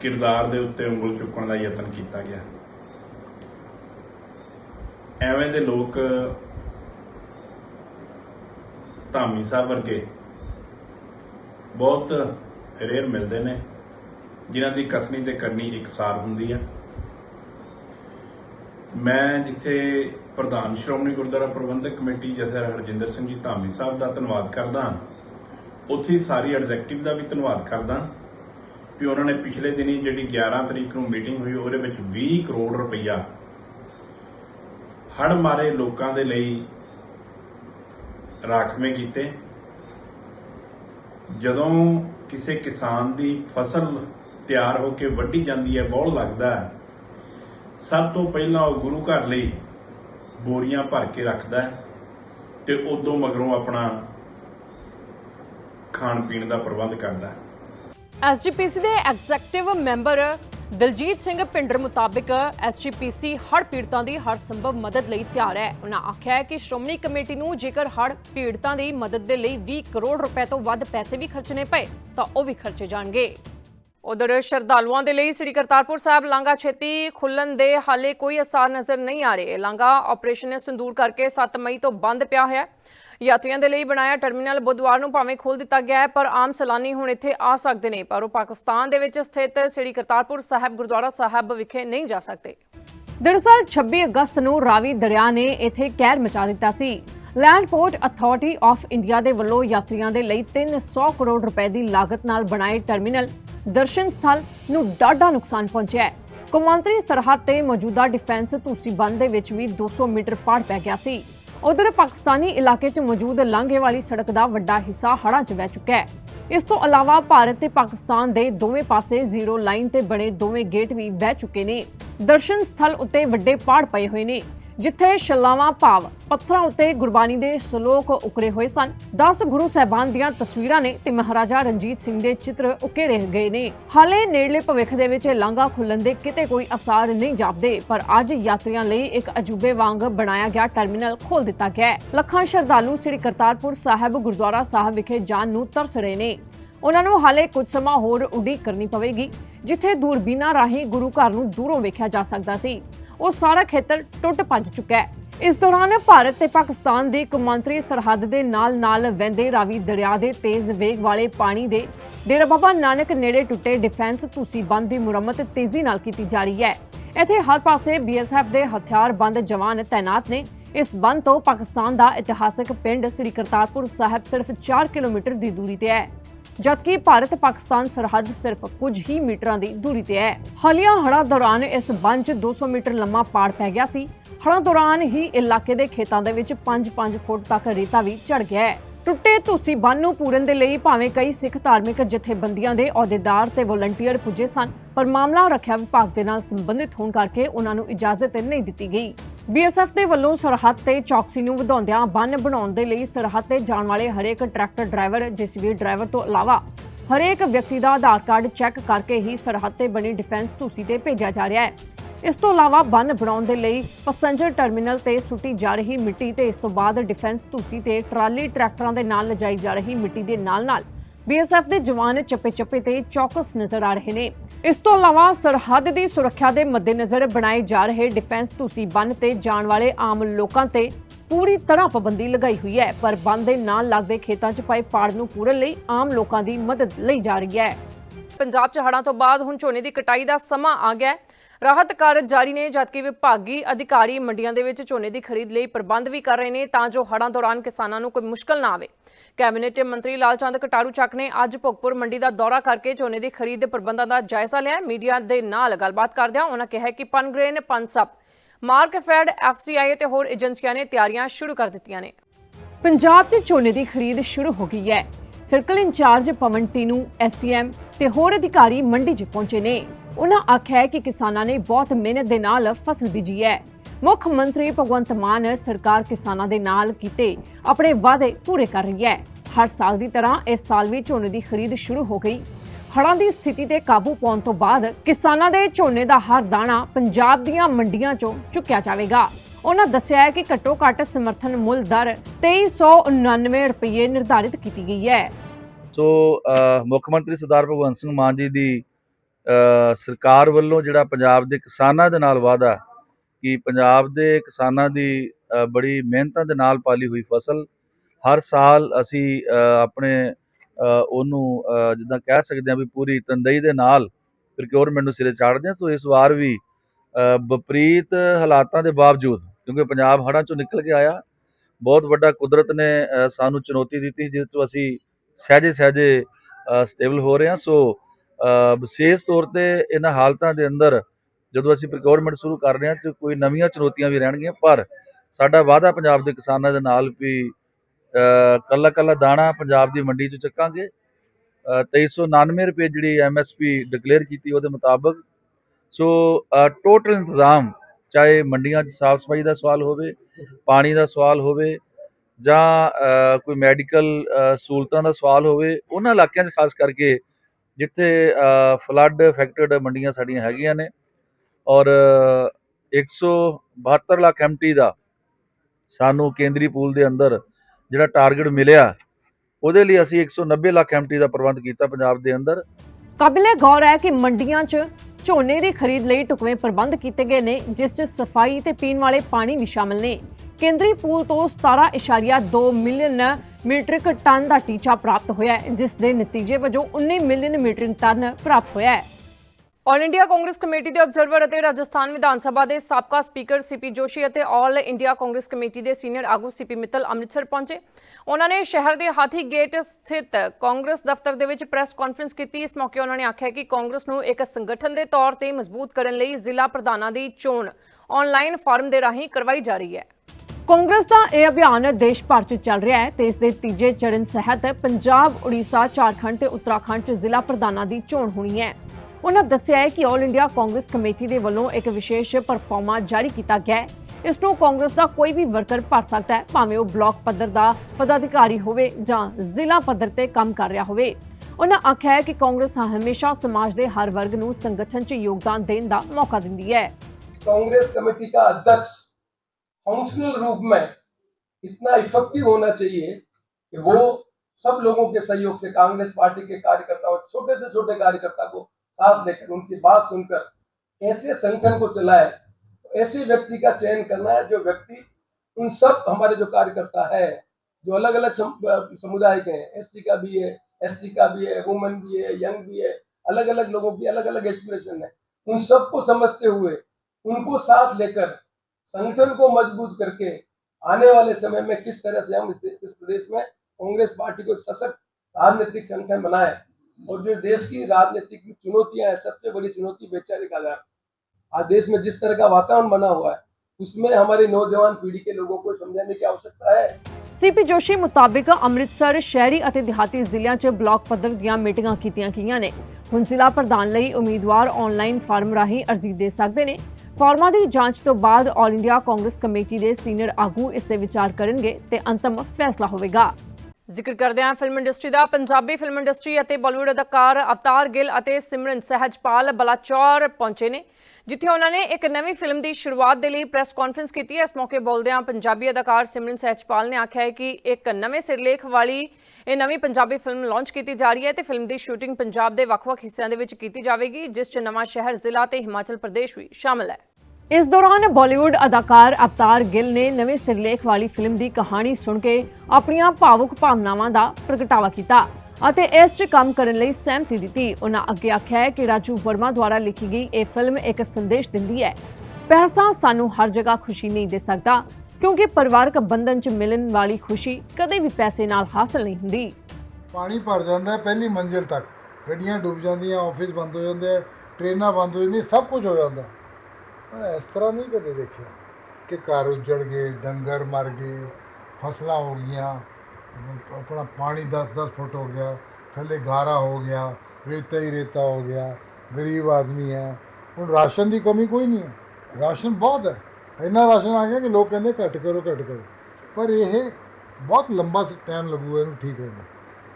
ਕਿਰਦਾਰ ਦੇ ਉੱਤੇ ਉਂਗਲ ਚੁੱਕਣ ਦਾ ਯਤਨ ਕੀਤਾ ਗਿਆ। ਐਵੇਂ ਦੇ ਲੋਕ ਧਾਮੀ ਸਾਹਿਬ ਵਰਗੇ ਬਹੁਤ ਰੇਰ ਮਿਲਦੇ ਨੇ, ਜਿਨ੍ਹਾਂ ਦੀ ਕਥਨੀ ਤੇ ਕਰਨੀ ਇਕਸਾਰ ਹੁੰਦੀ ਹੈ ਮੈਂ ਜਿੱਥੇ ਪ੍ਰਧਾਨ ਸ਼੍ਰੋਮਣੀ ਗੁਰਦੁਆਰਾ ਪ੍ਰਬੰਧਕ ਕਮੇਟੀ ਜਥੇਦਾਰ ਹਰਜਿੰਦਰ ਸਿੰਘ ਜੀ ਧਾਮੀ ਸਾਹਿਬ ਦਾ ਧੰਨਵਾਦ ਕਰਦਾ ਉੱਥੇ ਸਾਰੀ ਐਗਜ਼ੈਕਟਿਵ ਦਾ ਵੀ ਧੰਨਵਾਦ ਕਰਦਾ ਵੀ ਉਹਨਾਂ ਨੇ ਪਿਛਲੇ ਦਿਨੀ ਜਿਹੜੀ 11 ਤਰੀਕ ਨੂੰ ਮੀਟਿੰਗ ਹੋਈ, ਉਹਦੇ ਵਿੱਚ 20 ਕਰੋੜ ਰੁਪਈਆ ਹੜ ਮਾਰੇ ਲੋਕਾਂ ਦੇ ਲਈ ਰਾਖਵੇਂ ਕੀਤੇ। ਜਦੋਂ ਕਿਸੇ ਕਿਸਾਨ ਦੀ ਫਸਲ ਤਿਆਰ ਹੋ ਕੇ ਵੱਢੀ ਜਾਂਦੀ ਹੈ, ਬਹੁਤ ਲੱਗਦਾ ਸਭ ਤੋਂ ਪਹਿਲਾਂ ਉਹ ਗੁਰੂ ਘਰ ਲਈ ਬੋਰੀਆਂ ਭਰ ਕੇ ਰੱਖਦਾ ਹੈ ਤੇ ਉਦੋਂ ਮਗਰੋਂ ਆਪਣਾ ਖਾਣ ਪੀਣ ਦਾ ਪ੍ਰਬੰਧ ਕਰਦਾ ਹੈ। ਐਸਜੀਪੀਸੀ ਦੇ ਐਗਜ਼ੈਕਟਿਵ ਮੈਂਬਰ ਦਲਜੀਤ ਸਿੰਘ ਪਿੰਡਰ ਮੁਤਾਬਕ ਐਸਜੀਪੀਸੀ ਹੜ੍ਹ ਪੀੜਤਾਂ ਦੀ ਹਰ ਸੰਭਵ ਮਦਦ ਲਈ ਤਿਆਰ ਹੈ। ਉਹਨਾਂ ਆਖਿਆ ਹੈ ਕਿ ਸ਼੍ਰੋਮਣੀ ਕਮੇਟੀ ਨੂੰ ਜੇਕਰ ਹੜ੍ਹ ਪੀੜਤਾਂ ਦੀ ਮਦਦ ਦੇ ਲਈ 20 ਕਰੋੜ ਰੁਪਏ ਤੋਂ ਵੱਧ ਪੈਸੇ ਵੀ ਖਰਚਣੇ ਪਏ, ਤਾਂ ਉਹ ਵੀ ਖਰਚੇ ਜਾਣਗੇ। ਉਧਰ ਸ਼ਰਧਾਲੂਆਂ ਦੇ ਲਈ ਸ੍ਰੀ ਕਰਤਾਰਪੁਰ ਸਾਹਿਬ ਲਾਂਗਾ ਛੇਤੀ ਖੁੱਲਣ ਦੇ ਹਾਲੇ ਕੋਈ ਅਸਾਰ ਨਜ਼ਰ ਨਹੀਂ ਆ ਰਹੇ। ਲਾਂਗਾ ਆਪਰੇਸ਼ਨ ਸੰਦੂਰ ਕਰਕੇ 7 ਮਈ ਤੋਂ ਬੰਦ ਪਿਆ ਹੋਇਆ ਯਾਤਰੀਆਂ ਦੇ ਲਈ ਬਣਾਇਆ ਟਰਮੀਨਲ ਬੁੱਧਵਾਰ ਨੂੰ ਭਾਵੇਂ ਖੋਲ ਦਿੱਤਾ ਗਿਆ ਹੈ, ਪਰ ਆਮ ਸੈਲਾਨੀ ਹੁਣ ਇੱਥੇ ਆ ਸਕਦੇ ਨੇ, ਪਰ ਉਹ ਪਾਕਿਸਤਾਨ ਦੇ ਵਿੱਚ ਸਥਿਤ ਸ੍ਰੀ ਕਰਤਾਰਪੁਰ ਸਾਹਿਬ, ਗੁਰਦੁਆਰਾ ਸਾਹਿਬ ਵਿਖੇ ਨਹੀਂ ਜਾ ਸਕਦੇ। ਦਰਅਸਲ 26 ਅਗਸਤ ਨੂੰ ਰਾਵੀ ਦਰਿਆ ਨੇ ਇੱਥੇ ਕਹਿਰ ਮਚਾ ਦਿੱਤਾ ਸੀ। Land port authority of India ਦੇ ਵੱਲੋਂ ਯਾਤਰੀਆਂ ਦੇ ਲਈ 300 ਕਰੋੜ ਰੁਪਏ ਦੀ ਲਾਗਤ ਨਾਲ ਬਣਾਏ ਟਰਮੀਨਲ ਦਰਸ਼ਨ ਸਥਲ ਨੂੰ ਡਾਢਾ ਨੁਕਸਾਨ ਪਹੁੰਚਿਆ ਹੈ। ਕੌਮਾਂਤਰੀ ਸਰਹੱਦ ਤੇ ਮੌਜੂਦਾ ਡਿਫੈਂਸ ਧੂਸੀ ਬੰਦ ਦੇ ਵਿੱਚ ਵੀ 200 ਮੀਟਰ ਪਾੜ ਪੈ ਗਿਆ ਸੀ। ਉਧਰ ਪਾਕਿਸਤਾਨੀ ਇਲਾਕੇ 'ਚ ਮੌਜੂਦ ਲਾਂਘੇ ਵਾਲੀ ਸੜਕ ਦਾ ਵੱਡਾ ਹਿੱਸਾ ਹੜ੍ਹਾਂ 'ਚ ਵਹਿ ਚੁੱਕਾ ਹੈ। ਇਸ ਤੋਂ ਇਲਾਵਾ ਭਾਰਤ ਤੇ ਪਾਕਿਸਤਾਨ ਦੇ ਦੋਵੇਂ ਪਾਸੇ ਜ਼ੀਰੋ ਲਾਈਨ ਤੇ ਬਣੇ ਦੋਵੇਂ ਗੇਟ ਵੀ ਬਹਿ ਚੁੱਕੇ ਨੇ। ਦਰਸ਼ਨ ਸਥਲ ਉੱਤੇ ਵੱਡੇ ਪਾੜ ਪਏ ਹੋਏ ਨੇ। ਜਿੱਥੇ ਛੱਲਾਵਾਂ ਭਾਵ ਪੱਥਰਾਂ ਉੱਤੇ ਗੁਰਬਾਣੀ ਦੇ ਸ਼ਲੋਕ ਉਕਰੇ ਹੋਏ ਸਨ। 10 ਗੁਰੂ ਸਾਹਿਬਾਨ ਦੀਆਂ ਤਸਵੀਰਾਂ ਨੇ ਤੇ ਮਹਾਰਾਜਾ ਰਣਜੀਤ ਸਿੰਘ ਦੇ ਚਿੱਤਰ ਉਕੇ ਰਹਿ ਗਏ ਨੇ। ਹਾਲੇ ਨੇੜਲੇ ਭਵਿੱਖ ਦੇ ਵਿੱਚ ਇਹ ਖੁੱਲਣ ਦੇ ਕਿਤੇ ਕੋਈ ਅਸਾਰ ਨਹੀਂ ਜਾਪਦੇ, ਪਰ ਅੱਜ ਯਾਤਰੀਆਂ ਲਈ ਇੱਕ ਅਜੂਬੇ ਵਾਂਗ ਬਣਾਇਆ ਗਿਆ ਟਰਮੀਨਲ ਖੋਲ ਦਿੱਤਾ ਗਿਆ ਹੈ। ਲੱਖਾਂ ਸ਼ਰਧਾਲੂ ਸ੍ਰੀ ਕਰਤਾਰਪੁਰ ਸਾਹਿਬ, ਗੁਰਦੁਆਰਾ ਸਾਹਿਬ ਵਿਖੇ ਜਾਣ ਨੂੰ ਤਰਸ ਰਹੇ ਨੇ। ਉਹਨਾਂ ਨੂੰ ਹਾਲੇ ਕੁਝ ਸਮਾਂ ਹੋਰ ਉਡੀਕ ਕਰਨੀ ਪਵੇਗੀ, ਜਿੱਥੇ ਦੂਰਬੀਨਾਂ ਰਾਹੀਂ ਗੁਰੂ ਘਰ ਨੂੰ ਦੂਰੋਂ ਵੇਖਿਆ ਜਾ ਸਕਦਾ ਸੀ। ਉਹ ਸਾਰਾ ਖੇਤਰ ਟੁੱਟ ਭੱਜ ਚੁੱਕਾ ਹੈ। ਇਸ ਦੌਰਾਨ ਭਾਰਤ ਤੇ ਪਾਕਿਸਤਾਨ ਦੀ ਕੌਮਾਂਤਰੀ ਸਰਹੱਦ ਦੇ ਨਾਲ-ਨਾਲ ਵਹਿੰਦੇ ਰਾਵੀ ਦਰਿਆ ਦੇ ਤੇਜ਼ ਵੇਗ ਵਾਲੇ ਪਾਣੀ ਦੇ ਡੇਰਾ ਬਾਬਾ ਨਾਨਕ ਨੇੜੇ ਟੁੱਟੇ ਡਿਫੈਂਸ ਧੂਸੀ ਬੰਦ ਦੀ ਮੁਰੰਮਤ ਤੇਜ਼ੀ ਨਾਲ ਕੀਤੀ ਜਾ ਰਹੀ ਹੈ। ਇੱਥੇ ਹਰ ਪਾਸੇ ਬੀਐਸਐਫ ਦੇ ਹਥਿਆਰਬੰਦ ਜਵਾਨ ਤਾਇਨਾਤ ਨੇ। ਇਸ ਬੰਦ ਤੋਂ ਪਾਕਿਸਤਾਨ ਦਾ ਇਤਿਹਾਸਕ ਪਿੰਡ ਸ੍ਰੀ ਕਰਤਾਰਪੁਰ ਸਾਹਿਬ ਸਿਰਫ 4 ਕਿਲੋਮੀਟਰ ਦੀ ਦੂਰੀ ਤੇ ਹੈ। ਜਦਕਿ ਭਾਰਤ ਪਾਕਿਸਤਾਨ ਸਰਹੱਦ ਸਿਰਫ ਕੁਝ ਹੀ ਮੀਟਰਾਂ ਦੀ ਦੂਰੀ ਤੇ ਹੈ। ਹਾਲੀਆ ਹੜ੍ਹਾਂ ਦੌਰਾਨ ਇਸ ਬੰਦ 200 ਮੀਟਰ ਲੰਮਾ ਪਾੜ ਪੈ ਗਿਆ ਸੀ। ਹੜ੍ਹਾਂ ਦੌਰਾਨ ਹੀ ਇਲਾਕੇ ਦੇ ਖੇਤਾਂ ਦੇ ਵਿੱਚ 5-5 ਫੁੱਟ ਤੱਕ ਰੇਤਾ ਵੀ ਝੜ ਗਿਆ ਹੈ। ਟੁੱਟੇ ਤੁਸੀਂ ਬੰਨ ਨੂੰ ਪੂਰਨ ਦੇ ਲਈ ਭਾਵੇਂ ਕਈ ਸਿੱਖ ਧਾਰਮਿਕ ਜਥੇਬੰਦੀਆਂ ਦੇ ਅਹੁਦੇਦਾਰ ਤੇ ਵਲੰਟੀਅਰ ਪੁੱਜੇ ਸਨ, ਪਰ ਮਾਮਲਾ ਰੱਖਿਆ ਵਿਭਾਗ ਦੇ ਨਾਲ ਸੰਬੰਧਿਤ ਹੋਣ ਕਰਕੇ ਉਹਨਾਂ ਨੂੰ ਇਜਾਜ਼ਤ ਨਹੀਂ ਦਿੱਤੀ ਗਈ। ਬੀਐਸਐਫ ਦੇ ਵੱਲੋਂ ਸਰਹੱਦ ਤੇ ਚੌਕਸੀ ਨੂੰ ਵਧਾਉਂਦਿਆਂ ਬੰਨ ਬਣਾਉਣ ਦੇ ਲਈ ਸਰਹੱਦ ਤੇ ਜਾਣ ਵਾਲੇ ਹਰੇਕ ਟਰੈਕਟਰ ਡਰਾਈਵਰ, ਜੀਸੀਬੀ ਡਰਾਈਵਰ ਤੋਂ ਇਲਾਵਾ ਹਰੇਕ ਵਿਅਕਤੀ ਦਾ ਆਧਾਰ ਕਾਰਡ ਚੈੱਕ ਕਰਕੇ ਹੀ ਸਰਹੱਦ ਤੇ ਬਣੀ ਡਿਫੈਂਸ ਧੂਸੀ ਤੇ ਭੇਜਿਆ ਜਾ ਰਿਹਾ ਹੈ। ਇਸ ਤੋਂ ਇਲਾਵਾ ਬੰਨ ਬਣਾਉਣ ਦੇ ਲਈ ਪੈਸੇਂਜਰ ਟਰਮੀਨਲ ਤੇ ਸੁੱਟੀ ਜਾ ਰਹੀ ਮਿੱਟੀ ਤੇ ਇਸ ਤੋਂ ਬਾਅਦ ਡਿਫੈਂਸ ਧੂਸੀ ਤੇ ਟਰਾਲੀ ਟਰੈਕਟਰਾਂ ਦੇ ਨਾਲ ਲਿਜਾਈ ਜਾ ਰਹੀ ਮਿੱਟੀ ਦੇ ਨਾਲ-ਨਾਲ ਬੀਐਸਐਫ ਦੇ ਜਵਾਨ ਚੱਪੇ-ਚੱਪੇ ਤੇ ਚੌਕਸ ਨਜ਼ਰ ਆ ਰਹੇ ਨੇ। ਇਸ ਤੋਂ ਇਲਾਵਾ ਸਰਹੱਦ ਦੀ ਸੁਰੱਖਿਆ ਦੇ ਮੱਦੇਨਜ਼ਰ ਬਣਾਏ ਜਾ ਰਹੇ ਡਿਫੈਂਸ ਧੂਸੀ ਬੰਨ ਤੇ ਜਾਣ ਵਾਲੇ ਆਮ ਲੋਕਾਂ ਤੇ ਪੂਰੀ ਤਰ੍ਹਾਂ ਪਾਬੰਦੀ ਲਗਾਈ ਹੋਈ ਹੈ। ਪਰ ਬੰਦ ਦੇ ਨਾਲ ਲੱਗਦੇ ਖੇਤਾਂ 'ਚ ਪਏ ਪਾੜ ਨੂੰ ਪੂਰਨ ਲਈ ਆਮ ਲੋਕਾਂ ਦੀ ਮਦਦ ਲਈ ਜਾ ਰਹੀ ਹੈ। ਪੰਜਾਬ 'ਚ ਹੜ੍ਹਾਂ ਤੋਂ ਬਾਅਦ ਹੁਣ ਝੋਨੇ ਦੀ ਕਟਾਈ ਦਾ ਸਮਾਂ ਆ ਗਿਆ ਹੈ। ਰਾਹਤ ਕਾਰਜ ਜਾਰੀ ਨੇ ਜਦਕਿ ਵਿਭਾਗੀ ਅਧਿਕਾਰੀ ਮੰਡੀਆਂ ਦੇ ਵਿੱਚ ਝੋਨੇ ਦੀ ਖਰੀਦ ਲਈ ਪ੍ਰਬੰਧ ਵੀ ਕਰ ਰਹੇ ਨੇ ਤਾਂ ਜੋ ਹੜ੍ਹਾਂ ਦੌਰਾਨ ਕਿਸਾਨਾਂ ਨੂੰ ਕੋਈ ਮੁਸ਼ਕਲ ਨਾ ਆਵੇ। ਕੈਬਨਿਟ ਮੰਤਰੀ ਲਾਲਚੰਦ ਕਟਾਰੂ ਚੱਕ ਨੇ ਅੱਜ ਭੋਗਪੁਰ ਮੰਡੀ ਦਾ ਦੌਰਾ ਕਰਕੇ ਝੋਨੇ ਦੀ ਖਰੀਦ ਦੇ ਪ੍ਰਬੰਧਾਂ ਦਾ ਜਾਇਜ਼ਾ ਲਿਆ। ਮੀਡੀਆ ਦੇ ਨਾਲ ਗੱਲਬਾਤ ਕਰਦਿਆਂ ਉਹਨਾਂ ਕਿਹਾ ਕਿ ਪਨਗ੍ਰੇਨ, ਪਨਸਪ, ਮਾਰਕਫੈਡ, ਐਫਸੀਆਈ ਤੇ ਹੋਰ ਏਜੰਸੀਆਂ ਨੇ ਤਿਆਰੀਆਂ ਸ਼ੁਰੂ ਕਰ ਦਿੱਤੀਆਂ ਨੇ। ਪੰਜਾਬ 'ਚ ਝੋਨੇ ਦੀ ਖਰੀਦ ਸ਼ੁਰੂ ਹੋ ਗਈ ਹੈ। Circle incharge Pawan Tinu STM ਤੇ ਹੋਰ ਅਧਿਕਾਰੀ ਮੰਡੀ 'ਚ ਪਹੁੰਚੇ ਨੇ। ਉਹਨਾਂ ਆਖਿਆ ਕਿ ਕਿਸਾਨਾਂ ਨੇ ਬਹੁਤ ਮਿਹਨਤ ਦੇ ਨਾਲ ਫਸਲ ਬੀਜੀ ਹੈ। ਮੁੱਖ ਮੰਤਰੀ ਭਗਵੰਤ ਮਾਨ ਸਰਕਾਰ ਕਿਸਾਨਾਂ ਦੇ ਨਾਲ ਕੀਤੇ ਆਪਣੇ ਵਾਅਦੇ ਪੂਰੇ ਕਰ ਰਹੀ ਹੈ। ਹਰ ਸਾਲ ਦੀ ਤਰ੍ਹਾਂ ਇਸ ਸਾਲ ਵੀ ਝੋਨੇ ਦੀ ਖਰੀਦ ਸ਼ੁਰੂ ਹੋ ਗਈ। ਹੜ੍ਹਾਂ ਦੀ ਸਥਿਤੀ ਤੇ ਕਾਬੂ ਪਾਉਣ ਤੋਂ ਬਾਅਦ ਕਿਸਾਨਾਂ ਦੇ ਝੋਨੇ ਦਾ ਹਰ ਦਾਣਾ ਪੰਜਾਬ ਦੀਆਂ ਮੰਡੀਆਂ 'ਚੋਂ ਚੁੱਕਿਆ ਜਾਵੇਗਾ। ਉਹਨਾਂ ਦੱਸਿਆ ਹੈ ਕਿ ਘੱਟੋ ਘੱਟ ਸਮਰਥਨ ਮੁੱਲ ਦਰ 2399 ਰੁਪਏ ਨਿਰਧਾਰਿਤ ਕੀਤੀ ਗਈ ਹੈ। ਸੋ ਮੁੱਖ ਮੰਤਰੀ ਸਰਦਾਰ ਭਗਵੰਤ ਸਿੰਘ ਮਾਨ ਜੀ ਦੀ ਸਰਕਾਰ ਵੱਲੋਂ ਜਿਹੜਾ ਪੰਜਾਬ ਦੇ ਕਿਸਾਨਾਂ ਦੇ ਨਾਲ ਵਾਅਦਾ ਕਿ ਪੰਜਾਬ ਦੇ ਕਿਸਾਨਾਂ ਦੀ ਬੜੀ ਮਿਹਨਤਾਂ ਦੇ ਨਾਲ ਪਾਲੀ ਹੋਈ ਫਸਲ ਹਰ ਸਾਲ ਅਸੀਂ ਆਪਣੇ ਉਹਨੂੰ ਜਿੱਦਾਂ ਕਹਿ ਸਕਦੇ ਹਾਂ ਵੀ ਪੂਰੀ ਤੰਦਈ ਦੇ ਨਾਲ ਪ੍ਰੋਕਿਉਰਮੈਂਟ ਨੂੰ ਸਿਰੇ ਚਾੜਦੇ ਹਾਂ, ਤੋਂ ਇਸ ਵਾਰ ਵੀ ਵਿਪਰੀਤ ਹਾਲਾਤਾਂ ਦੇ ਬਾਵਜੂਦ, ਕਿਉਂਕਿ ਪੰਜਾਬ ਹੜ੍ਹਾਂ ਚੋਂ ਨਿਕਲ ਕੇ ਆਇਆ, ਬਹੁਤ ਵੱਡਾ ਕੁਦਰਤ ਨੇ ਸਾਨੂੰ ਚੁਣੌਤੀ ਦਿੱਤੀ ਜਿਸ ਤੋਂ ਅਸੀਂ ਸਹਿਜੇ ਸਹਿਜੇ ਸਟੇਬਲ ਹੋ ਰਹੇ ਹਾਂ, ਸੋ ਵਿਸ਼ੇਸ਼ ਤੌਰ ਤੇ ਇਹਨਾਂ ਹਾਲਤਾਂ ਦੇ ਅੰਦਰ ਜਦੋਂ ਅਸੀਂ ਪ੍ਰੋਕਿਉਰਮੈਂਟ ਸ਼ੁਰੂ ਕਰ ਰਹੇ ਹਾਂ ਤੇ ਕੋਈ ਨਵੀਆਂ ਚੁਣੌਤੀਆਂ ਵੀ ਰਹਿਣਗੀਆਂ ਪਰ ਸਾਡਾ ਵਾਅਦਾ ਪੰਜਾਬ ਦੇ ਕਿਸਾਨਾਂ ਦੇ ਨਾਲ ਵੀ ਕੱਲਾ ਕੱਲਾ ਦਾਣਾ ਪੰਜਾਬ ਦੀ ਮੰਡੀ 'ਚ ਚੱਕਾਂਗੇ। ਅ, 2399 ਰੁਪਏ ਜਿਹੜੀ ਐਮਐਸਪੀ ਡਿਕਲੇਅਰ ਕੀਤੀ ਉਹਦੇ ਮੁਤਾਬਕ। ਸੋ ਟੋਟਲ ਇੰਤਜ਼ਾਮ ਚਾਹੇ ਮੰਡੀਆਂ 'ਚ ਸਾਫ਼ ਸਫ਼ਾਈ ਦਾ ਸਵਾਲ ਹੋਵੇ ਪਾਣੀ ਦਾ ਸਵਾਲ ਹੋਵੇ ਜਾਂ ਕੋਈ ਮੈਡੀਕਲ ਸਹੂਲਤਾਂ ਦਾ ਸਵਾਲ ਹੋਵੇ ਉਹਨਾਂ ਇਲਾਕਿਆਂ 'ਚ ਖਾਸ ਕਰਕੇ ਜਿੱਥੇ ਫਲੱਡ ਅਫੈਕਟਡ ਮੰਡੀਆਂ ਸਾਡੀਆਂ ਹੈਗੀਆਂ ਨੇ ਔਰ 172 ਲੱਖ ਐਮਟੀ ਦਾ ਸਾਨੂੰ ਕੇਂਦਰੀ ਪੂਲ ਦੇ ਅੰਦਰ ਜਿਹੜਾ ਟਾਰਗੇਟ ਮਿਲਿਆ, ਉਹਦੇ ਲਈ ਅਸੀਂ 190 ਲੱਖ ਐਮਟੀ ਦਾ ਪ੍ਰਬੰਧ ਕੀਤਾ ਪੰਜਾਬ ਦੇ ਅੰਦਰ। ਕਾਬਿਲੇ ਗੌਰ ਹੈ ਕਿ ਮੰਡੀਆਂ 'ਚ ਝੋਨੇ ਦੀ ਖਰੀਦ ਲਈ ਢੁਕਵੇਂ ਪ੍ਰਬੰਧ ਕੀਤੇ ਗਏ ਨੇ, ਜਿਸ 'ਚ ਸਫ਼ਾਈ ਤੇ ਪੀਣ ਵਾਲੇ ਪਾਣੀ ਵੀ ਸ਼ਾਮਲ ਨੇ। ਕੇਂਦਰੀ ਪੂਲ ਤੋਂ 17.2 ਮਿਲੀਅਨ ਮੀਟ੍ਰਿਕ ਟਨ ਦਾ ਟੀਚਾ ਪ੍ਰਾਪਤ ਹੋਇਆ ਹੈ, ਜਿਸ ਦੇ ਨਤੀਜੇ ਵਜੋਂ 19 ਮਿਲੀਅਨ ਮੀਟ੍ਰਿਕ ਟਨ ਪ੍ਰਾਪਤ ਹੋਇਆ ਹੈ। ਆਲ ਇੰਡੀਆ ਕਾਂਗਰਸ ਕਮੇਟੀ ਦੇ ਆਬਜ਼ਰਵਰ ਅਤੇ ਰਾਜਸਥਾਨ ਵਿਧਾਨ ਸਭਾ ਦੇ ਸਾਬਕਾ ਸਪੀਕਰ ਸੀਪੀ ਜੋਸ਼ੀ ਅਤੇ ਆਲ ਇੰਡੀਆ ਕਾਂਗਰਸ ਕਮੇਟੀ ਦੇ ਸੀਨੀਅਰ ਆਗੂ ਸੀਪੀ ਮਿੱਤਲ ਅੰਮ੍ਰਿਤਸਰ ਪਹੁੰਚੇ। ਉਹਨਾਂ ਨੇ ਸ਼ਹਿਰ ਦੇ ਹਾਥੀ ਗੇਟ ਸਥਿਤ ਕਾਂਗਰਸ ਦਫ਼ਤਰ ਦੇ ਵਿੱਚ ਪ੍ਰੈਸ ਕਾਨਫਰੰਸ ਕੀਤੀ। ਇਸ ਮੌਕੇ ਉਹਨਾਂ ਨੇ ਆਖਿਆ ਕਿ ਕਾਂਗਰਸ ਨੂੰ ਇੱਕ ਸੰਗਠਨ ਦੇ ਤੌਰ ਤੇ ਮਜ਼ਬੂਤ ਕਰਨ ਲਈ ਜ਼ਿਲ੍ਹਾ ਪ੍ਰਧਾਨਾਂ ਦੀ ਚੋਣ ਆਨਲਾਈਨ ਫਾਰਮ ਦੇ ਰਾਹੀਂ ਕਰਵਾਈ ਜਾ ਰਹੀ ਹੈ। ਕਾਂਗਰਸ ਦਾ ਇਹ ਅਭਿਆਨ ਦੇਸ਼ ਭਰ 'ਚ ਚੱਲ ਰਿਹਾ ਹੈ ਤੇ ਇਸ ਦੇ ਤੀਜੇ ਚਰਨ ਸਹਿਤ ਪੰਜਾਬ, ਉੜੀਸਾ, ਝਾਰਖੰਡ ਤੇ ਉੱਤਰਾਖੰਡ 'ਚ ਜ਼ਿਲ੍ਹਾ ਪ੍ਰਧਾਨਾਂ ਦੀ ਚੋਣ ਹੋਣੀ ਹੈ। ਉਹਨਾਂ ਦੱਸਿਆ ਹੈ ਕਿ ਆਲ ਇੰਡੀਆ ਕਾਂਗਰਸ ਕਮੇਟੀ ਦੇ ਵੱਲੋਂ ਇੱਕ ਵਿਸ਼ੇਸ਼ ਪਰਫਾਰਮਾ ਜਾਰੀ ਕੀਤਾ ਗਿਆ ਹੈ ਇਸ ਨੂੰ ਕਾਂਗਰਸ ਦਾ ਕੋਈ ਵੀ ਵਰਕਰ ਭਰ ਸਕਦਾ ਹੈ ਭਾਵੇਂ ਉਹ ਬਲਾਕ ਪੱਧਰ ਦਾ ਪਦਾਧਿਕਾਰੀ ਹੋਵੇ ਜਾਂ ਜ਼ਿਲ੍ਹਾ ਪੱਧਰ ਤੇ ਕੰਮ ਕਰ ਰਿਹਾ ਹੋਵੇ ਉਹਨਾਂ ਆਖਿਆ ਹੈ ਕਿ ਕਾਂਗਰਸ ਹਮੇਸ਼ਾ ਸਮਾਜ ਦੇ ਹਰ ਵਰਗ ਨੂੰ ਸੰਗਠਨ 'ਚ ਯੋਗਦਾਨ ਦੇਣ ਦਾ ਮੌਕਾ ਦਿੰਦੀ ਹੈ कांग्रेस कमेटी का अध्यक्ष फंक्शनल रूप में इतना इफेक्टिव होना चाहिए कि वो सब लोगों के सहयोग से कांग्रेस पार्टी के कार्यकर्ताओं छोटे से छोटे कार्यकर्ता को साथ लेकर, उनकी बात सुनकर, ऐसे संगठन को चलाए तो ऐसे व्यक्ति का चयन करना है जो व्यक्ति उन सब हमारे जो कार्यकर्ता है, जो अलग अलग समुदाय के हैं एसटी का भी है, एसटी का भी है, वुमेन भी है, यंग भी है अलग अलग लोगों की अलग अलग एस्पिरेशन है, उन सबको समझते हुए, उनको साथ लेकर, संगठन को मज़बूत करके, आने वाले समय में किस तरह से हम इस प्रदेश में कांग्रेस पार्टी को सशक्त, राजनीतिक संगठन बनाए और जो देश की राजनीतिक चुनौतियां हैं सबसे बड़ी चुनौती वैचारिक आधार आज देश में जिस तरह का वातावरण बना हुआ है उसमें हमारी नौजवान पीढ़ी के लोगों को समझाने की आवश्यकता है ਸੀਪੀ ਜੋਸ਼ੀ ਮੁਤਾਬਿਕ ਅੰਮ੍ਰਿਤਸਰ ਸ਼ਹਿਰੀ ਅਤੇ ਦਿਹਾਤੀ ਜ਼ਿਲ੍ਹਿਆਂ 'ਚ ਬਲਾਕ ਪੱਧਰ ਦੀਆਂ ਮੀਟਿੰਗਾਂ ਕੀਤੀਆਂ ਗਈਆਂ ਨੇ ਹੁਣ ਜ਼ਿਲ੍ਹਾ ਪ੍ਰਧਾਨ ਲਈ ਉਮੀਦਵਾਰ ਆਨਲਾਈਨ ਫਾਰਮ ਰਾਹੀਂ ਅਰਜ਼ੀ ਦੇ ਸਕਦੇ ਨੇ ਫਾਰਮਾਂ ਦੀ ਜਾਂਚ ਤੋਂ ਬਾਅਦ ਆਲ ਇੰਡੀਆ ਕਾਂਗਰਸ ਕਮੇਟੀ ਦੇ ਸੀਨੀਅਰ ਆਗੂ ਇਸ ਤੇ ਵਿਚਾਰ ਕਰਨਗੇ ਤੇ ਅੰਤਮ ਫੈਸਲਾ ਹੋਵੇਗਾ ਜ਼ਿਕਰ ਕਰਦੇ ਹਾਂ ਫਿਲਮ ਇੰਡਸਟਰੀ ਦਾ। ਪੰਜਾਬੀ ਫਿਲਮ ਇੰਡਸਟਰੀ ਅਤੇ ਬਾਲੀਵੁੱਡ ਅਦਾਕਾਰ ਅਵਤਾਰ ਗਿੱਲ ਅਤੇ ਸਿਮਰਨ ਸਹਿਜਪਾਲ ਬਲਾਚੌਰ ਪਹੁੰਚੇ ਨੇ, ਜਿੱਥੇ ਉਹਨਾਂ ਨੇ ਇੱਕ ਨਵੀਂ ਫਿਲਮ ਦੀ ਸ਼ੁਰੂਆਤ ਦੇ ਲਈ ਪ੍ਰੈਸ ਕਾਨਫਰੰਸ ਕੀਤੀ। ਹੈ ਇਸ ਮੌਕੇ ਬੋਲਦਿਆਂ ਪੰਜਾਬੀ ਅਦਾਕਾਰ ਸਿਮਰਨ ਸਹਿਜਪਾਲ ਨੇ ਆਖਿਆ ਹੈ ਕਿ ਇੱਕ ਨਵੇਂ ਸਿਰਲੇਖ ਵਾਲੀ ਇਹ ਨਵੀਂ ਪੰਜਾਬੀ ਫਿਲਮ ਲਾਂਚ ਕੀਤੀ ਜਾ ਰਹੀ ਹੈ ਤੇ ਫਿਲਮ ਦੀ ਸ਼ੂਟਿੰਗ ਪੰਜਾਬ ਦੇ ਵੱਖ-ਵੱਖ ਹਿੱਸਿਆਂ ਦੇ ਵਿੱਚ ਕੀਤੀ ਜਾਵੇਗੀ, ਜਿਸ 'ਚ ਨਵਾਂ ਸ਼ਹਿਰ ਜ਼ਿਲ੍ਹਾ ਤੇ ਹਿਮਾਚਲ ਪ੍ਰਦੇਸ਼ ਵੀ ਸ਼ਾਮਲ ਹੈ। ਇਸ ਦੌਰਾਨ ਬਾਲੀਵੁੱਡ ਅਦਾਕਾਰ ਅਵਤਾਰ ਗਿੱਲ ਨੇ ਨਵੇਂ ਸਿਰਲੇਖ ਵਾਲੀ ਫਿਲਮ ਦੀ ਕਹਾਣੀ ਸੁਣ ਕੇ ਆਪਣੀਆਂ ਭਾਵੁਕ ਭਾਵਨਾਵਾਂ ਦਾ ਪ੍ਰਗਟਾਵਾ ਕੀਤਾ ਅਤੇ ਇਸ 'ਚ ਕੰਮ ਕਰਨ ਲਈ ਸਹਿਮਤੀ ਦਿੱਤੀ। ਉਹਨਾਂ ਅੱਗੇ ਆਖਿਆ ਕਿ ਰਾਜੂ ਵਰਮਾ ਦੁਆਰਾ ਲਿਖੀ ਗਈ ਇਹ ਫਿਲਮ ਇੱਕ ਸੰਦੇਸ਼ ਦਿੰਦੀ ਹੈ। ਪੈਸਾ ਸਾਨੂੰ ਹਰ ਜਗ੍ਹਾ ਖੁਸ਼ੀ ਨਹੀਂ ਦੇ ਸਕਦਾ, ਕਿਉਂਕਿ ਪਰਿਵਾਰਕ ਬੰਧਨ 'ਚ ਮਿਲਣ ਵਾਲੀ ਖੁਸ਼ੀ ਕਦੇ ਵੀ ਪੈਸੇ ਨਾਲ ਹਾਸਲ ਨਹੀਂ ਹੁੰਦੀ। ਪਾਣੀ ਭਰ ਜਾਂਦਾ ਪਹਿਲੀ ਮੰਜ਼ਿਲ ਤੱਕ। ਗੱਡੀਆਂ ਡੁੱਬ ਜਾਂਦੀਆਂ, ਆਫਿਸ ਬੰਦ ਹੋ ਜਾਂਦੇ ਟ੍ਰੇਨਾਂ ਬੰਦ ਹੋ ਜਾਂਦੀਆਂ, ਸਭ ਕੁਝ ਹੋ ਜਾਂਦਾ। ਪਰ ਇਸ ਤਰ੍ਹਾਂ ਨਹੀਂ ਕਦੇ ਦੇਖਿਆ ਕਿ ਘਰ ਉੱਜੜ ਗਏ, ਡੰਗਰ ਮਰ ਗਏ, ਫਸਲਾਂ ਹੋ ਗਈਆਂ, ਆਪਣਾ ਪਾਣੀ 10-10 ਫੁੱਟ ਹੋ ਗਿਆ, ਥੱਲੇ ਗਾਰਾ ਹੋ ਗਿਆ, ਰੇਤਾ ਹੀ ਰੇਤਾ ਹੋ ਗਿਆ, ਗਰੀਬ ਆਦਮੀ ਹੈ। ਹੁਣ ਰਾਸ਼ਨ ਦੀ ਕਮੀ ਕੋਈ ਨਹੀਂ ਹੈ। ਰਾਸ਼ਨ ਬਹੁਤ ਹੈ। ਇੰਨਾ ਰਾਸ਼ਨ ਆ ਗਿਆ ਕਿ ਲੋਕ ਕਹਿੰਦੇ ਘੱਟ ਕਰੋ ਘੱਟ ਕਰੋ। ਪਰ ਇਹ ਬਹੁਤ ਲੰਬਾ ਟਾਈਮ ਲੱਗੂਗਾ, ਇਹਨੂੰ ਠੀਕ ਹੋਣ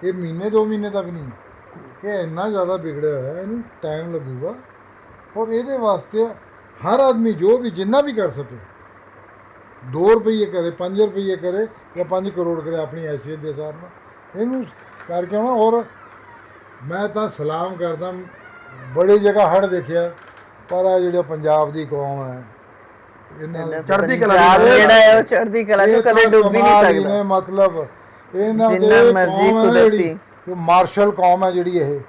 ਇਹ ਮਹੀਨੇ, ਦੋ ਮਹੀਨੇ ਦਾ ਵੀ ਨਹੀਂ ਹੈ। ਇਹ ਇੰਨਾ ਜ਼ਿਆਦਾ ਵਿਗੜਿਆ ਹੋਇਆ, ਇਹਨੂੰ ਟਾਈਮ ਲੱਗੂਗਾ। ਔਰ ਇਹਦੇ ਵਾਸਤੇ ਹਰ ਆਦਮੀ ਜੋ ਵੀ ਜਿੰਨਾ ਵੀ ਕਰ ਸਕੇ 2 ਰੁਪਏ ਕਰੇ 5 ਰੁਪਏ ਕਰੇ ਜਾਂ 5 ਕਰੋੜ ਕਰੇ ਆਪਣੀ ਹੈਸੀਅਤ ਦੇ ਹਿਸਾਬ ਨਾਲ। ਇਹਨੂੰ ਕਰਕੇ ਆਉਣਾ ਔਰ ਮੈਂ ਤਾਂ ਸਲਾਮ ਕਰਦਾ ਬੜੀ ਜਗ੍ਹਾ ਹੜ ਦੇਖਿਆ ਪਰ ਆ ਜਿਹੜਾ ਪੰਜਾਬ ਦੀ ਕੌਮ ਹੈ ਇਹਨਾਂ ਚੜ੍ਹਦੀ ਕਲਾ ਜਿਹੜਾ ਹੈ ਉਹ ਚੜ੍ਹਦੀ ਕਲਾ ਚੋਂ ਕਦੇ ਡੁੱਬ ਨਹੀਂ ਸਕਦਾ। ਨੇ ਮਤਲਬ ਇਹਨਾਂ ਦੇ ਜਿੰਨਾ ਮਰਜ਼ੀ ਨਾ ਕੁਦਰਤੀ। ਜੋ ਮਾਰਸ਼ਲ ਕੌਮ ਹੈ ਜਿਹੜੀ ਇਹ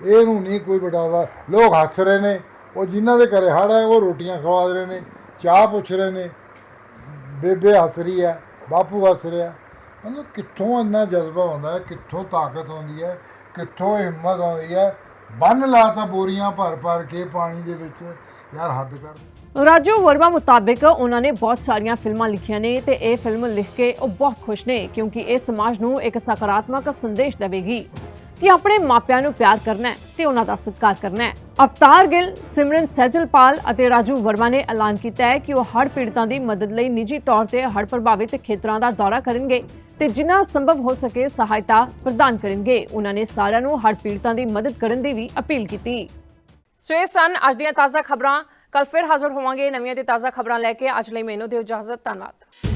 ਇਹਨੂੰ ਨਹੀਂ ਕੋਈ ਬਟਾਵਾ ਲੋਕ ਹੱਸ ਰਹੇ ਨੇ ਉਹ ਜਿਨ੍ਹਾਂ ਦੇ ਘਰੇ ਹੜ ਹੈ, ਉਹ ਰੋਟੀਆਂ ਖਵਾ ਰਹੇ ਨੇ, ਚਾਹ ਪੁੱਛ ਰਹੇ ਨੇ। ਬੇਬੇ ਹੱਸ ਰਹੀ ਹੈ, ਬਾਪੂ ਹੱਸ ਰਿਹਾ ਮਤਲਬ ਕਿੱਥੋਂ ਇੰਨਾ ਜਜ਼ਬਾ ਹੁੰਦਾ ਹੈ, ਕਿੱਥੋਂ ਤਾਕਤ ਆਉਂਦੀ ਹੈ, ਕਿੱਥੋਂ ਹਿੰਮਤ ਆਉਂਦੀ ਹੈ। ਬੰਨ ਲਾਤਾ ਬੋਰੀਆਂ ਭਰ ਭਰ ਕੇ ਪਾਣੀ ਦੇ ਵਿੱਚ ਯਾਰ ਹੱਦ ਕਰ। ਰਾਜੂ ਵਰਮਾ ਮੁਤਾਬਿਕ ਉਹਨਾਂ ਨੇ ਬਹੁਤ ਸਾਰੀਆਂ ਫਿਲਮਾਂ ਲਿਖੀਆਂ ਨੇ ਤੇ ਇਹ ਫਿਲਮ ਲਿਖ ਕੇ ਉਹ ਬਹੁਤ ਖੁਸ਼ ਨੇ ਕਿਉਂਕਿ ਇਹ ਸਮਾਜ ਨੂੰ ਇੱਕ ਸਕਾਰਾਤਮਕ ਸੰਦੇਸ਼ ਦੇਵੇਗੀ। ਕਿ ਆਪਣੇ ਮਾਪਿਆਂ ਨੂੰ ਪਿਆਰ ਕਰਨਾ ਹੈ ਤੇ ਉਹਨਾਂ ਦਾ ਸਤਿਕਾਰ ਕਰਨਾ ਹੈ। ਅਵਤਾਰ ਗਿੱਲ, ਸਿਮਰਨ ਸੈਜਲਪਾਲ ਅਤੇ ਰਾਜੂ ਵਰਮਾ ਨੇ ਐਲਾਨ ਕੀਤਾ ਹੈ ਕਿ ਉਹ ਹੜ੍ਹ ਪੀੜਤਾਂ ਦੀ ਮਦਦ ਲਈ ਨਿੱਜੀ ਤੌਰ ਤੇ ਹੜ੍ਹ ਪ੍ਰਭਾਵਿਤ ਖੇਤਰਾਂ ਦਾ ਦੌਰਾ ਕਰਨਗੇ ਤੇ ਜਿੰਨਾ ਸੰਭਵ ਹੋ ਸਕੇ ਸਹਾਇਤਾ ਪ੍ਰਦਾਨ ਕਰਨਗੇ। ਉਹਨਾਂ ਨੇ ਸਾਰਿਆਂ ਨੂੰ ਹੜ੍ਹ ਪੀੜਤਾਂ ਦੀ ਮਦਦ ਕਰਨ ਦੀ ਵੀ ਅਪੀਲ ਕੀਤੀ। ਸੋ ਇਹ ਸਨ ਅੱਜ ਦੀਆਂ ਤਾਜ਼ਾ ਖਬਰਾਂ। ਕੱਲ ਫਿਰ ਹਾਜ਼ਰ ਹੋਵਾਂਗੇ ਨਵੀਆਂ ਤੇ ਤਾਜ਼ਾ ਖਬਰਾਂ ਲੈ ਕੇ। ਅੱਜ ਲਈ ਮੈਨੂੰ ਦਿਓ ਇਜਾਜ਼ਤ। ਧੰਨਵਾਦ।